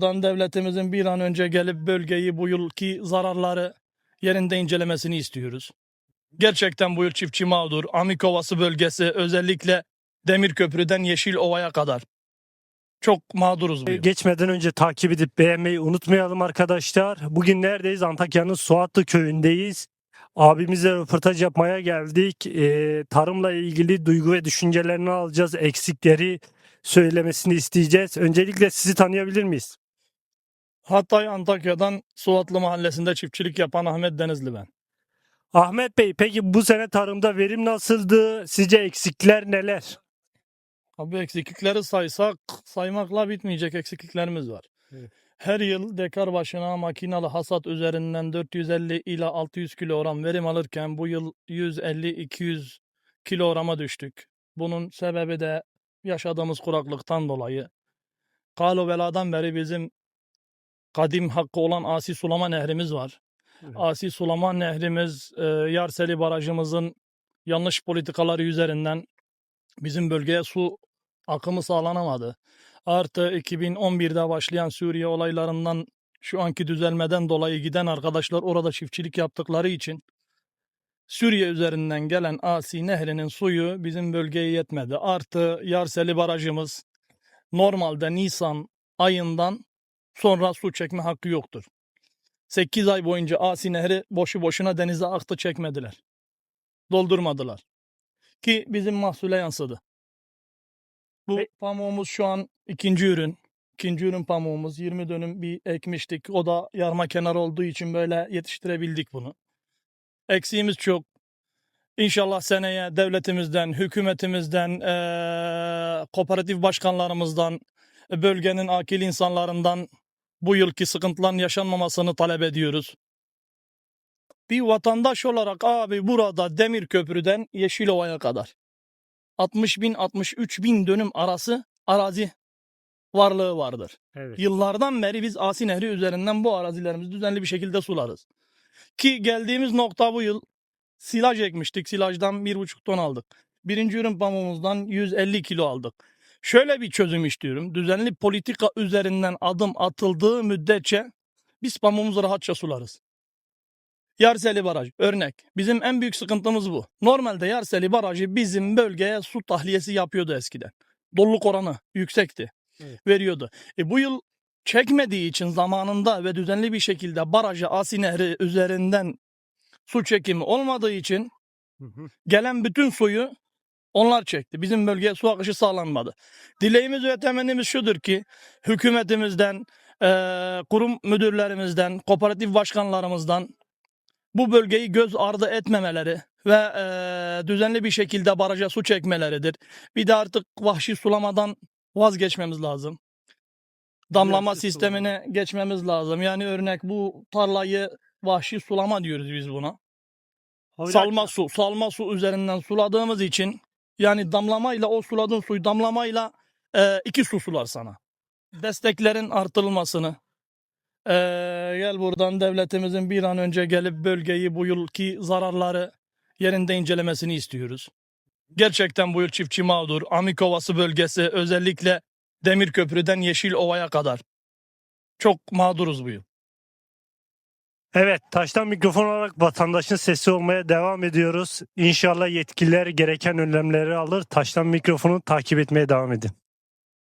Dan devletimizin bir an önce gelip bölgeyi bu yılki zararları yerinde incelemesini istiyoruz. Gerçekten bu yıl çiftçi mağdur. Amikovası bölgesi özellikle Demirköprü'den Yeşilova'ya kadar. Çok mağduruz bu yıl. Geçmeden önce takip edip beğenmeyi unutmayalım arkadaşlar. Bugün neredeyiz? Antakya'nın Suatlı köyündeyiz. Abimizle röportaj yapmaya geldik. Ee, tarımla ilgili duygu ve düşüncelerini alacağız. Eksikleri söylemesini isteyeceğiz. Öncelikle sizi tanıyabilir miyiz? Hatay Antakya'dan Suatlı Mahallesi'nde çiftçilik yapan Ahmet Denizli ben. Ahmet Bey peki bu sene tarımda verim nasıldı? Sizce eksikler neler? Abi eksiklikleri saysak saymakla bitmeyecek eksikliklerimiz var. Evet. Her yıl dekar başına makinalı hasat üzerinden 450 ila 600 kilogram verim alırken bu yıl 150-200 kilograma düştük. Bunun sebebi de yaşadığımız kuraklıktan dolayı. Kalo veladan beri bizim kadim hakkı olan Asi Sulama Nehrimiz var. Evet. Asi Sulama Nehrimiz e, Yarseli Barajımızın yanlış politikaları üzerinden bizim bölgeye su akımı sağlanamadı. Artı 2011'de başlayan Suriye olaylarından şu anki düzelmeden dolayı giden arkadaşlar orada çiftçilik yaptıkları için Suriye üzerinden gelen Asi Nehri'nin suyu bizim bölgeye yetmedi. Artı Yarseli Barajımız normalde Nisan ayından sonra su çekme hakkı yoktur. 8 ay boyunca Asi Nehri boşu boşuna denize aktı çekmediler. Doldurmadılar. Ki bizim mahsule yansıdı. Bu Ve- pamuğumuz şu an ikinci ürün. İkinci ürün pamuğumuz 20 dönüm bir ekmiştik. O da yarma kenar olduğu için böyle yetiştirebildik bunu. Eksiğimiz çok. İnşallah seneye devletimizden, hükümetimizden, eee, kooperatif başkanlarımızdan, bölgenin akil insanlarından bu yılki sıkıntıların yaşanmamasını talep ediyoruz. Bir vatandaş olarak abi burada Demirköprü'den Yeşilova'ya kadar 60 bin 63 bin dönüm arası arazi varlığı vardır. Evet. Yıllardan beri biz Asi Nehri üzerinden bu arazilerimizi düzenli bir şekilde sularız. Ki geldiğimiz nokta bu yıl silaj ekmiştik. Silajdan 1,5 ton aldık. Birinci ürün pamuğumuzdan 150 kilo aldık. Şöyle bir çözüm istiyorum. Düzenli politika üzerinden adım atıldığı müddetçe biz pamuğumuzu rahatça sularız. Yarseli Baraj örnek. Bizim en büyük sıkıntımız bu. Normalde Yarseli Barajı bizim bölgeye su tahliyesi yapıyordu eskiden. Doluluk oranı yüksekti. Evet. Veriyordu. E bu yıl çekmediği için zamanında ve düzenli bir şekilde barajı Asi Nehri üzerinden su çekimi olmadığı için gelen bütün suyu onlar çekti. Bizim bölgeye su akışı sağlanmadı. Dileğimiz ve temennimiz şudur ki hükümetimizden, eee, kurum müdürlerimizden, kooperatif başkanlarımızdan bu bölgeyi göz ardı etmemeleri ve eee, düzenli bir şekilde baraja su çekmeleridir. Bir de artık vahşi sulamadan vazgeçmemiz lazım. Damlama Vahşi sistemine geçmemiz lazım. Yani örnek bu tarlayı vahşi sulama diyoruz biz buna. Salma su, salma su üzerinden suladığımız için yani damlamayla o suladığın suyu damlamayla e, iki su sular sana. Desteklerin artırılmasını e, gel buradan devletimizin bir an önce gelip bölgeyi bu yılki zararları yerinde incelemesini istiyoruz. Gerçekten bu yıl çiftçi mağdur. Amikovası bölgesi özellikle Demirköprü'den Yeşilova'ya kadar. Çok mağduruz bu yıl. Evet, taştan mikrofon olarak vatandaşın sesi olmaya devam ediyoruz. İnşallah yetkililer gereken önlemleri alır. Taştan mikrofonu takip etmeye devam edin.